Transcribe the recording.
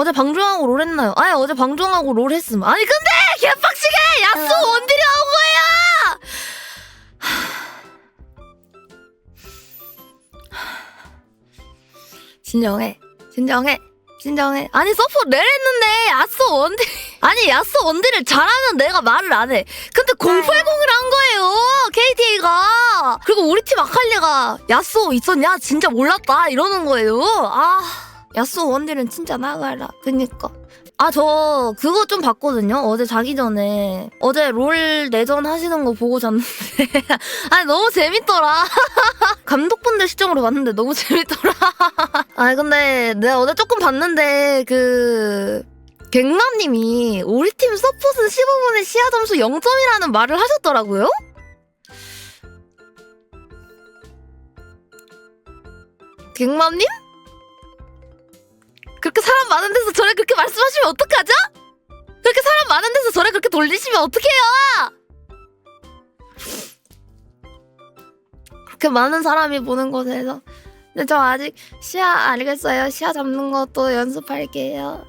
어제 방종하고 롤 했나요? 아니 어제 방종하고 롤 했음. 아니 근데 개빡치게 야수 원딜이 나온 거예요. 진정해, 진정해, 진정해. 아니 서포 렐 했는데 야수 원딜 아니 야수 원딜을 잘하면 내가 말을 안 해. 근데 080을 한 거예요 KTA가. 그리고 우리 팀 아칼리가 야수 있었냐? 진짜 몰랐다 이러는 거예요. 아. 야수 원딜은 진짜 나가라. 그니까. 아, 저 그거 좀 봤거든요. 어제 자기 전에. 어제 롤 내전 하시는 거 보고 잤는데. 아니, 너무 재밌더라. 감독분들 시점으로 봤는데 너무 재밌더라. 아니, 근데 내가 어제 조금 봤는데, 그. 갱맘님이 우리 팀 서폿은 15분의 시야 점수 0점이라는 말을 하셨더라고요? 갱맘님? 그렇게 사람 많은 데서 저래 그렇게 말씀하시면 어떡하죠? 그렇게 사람 많은 데서 저래 그렇게 돌리시면 어떡해요? 그렇게 많은 사람이 보는 곳에서 근데 저 아직 시야 알겠어요 시야 잡는 것도 연습할게요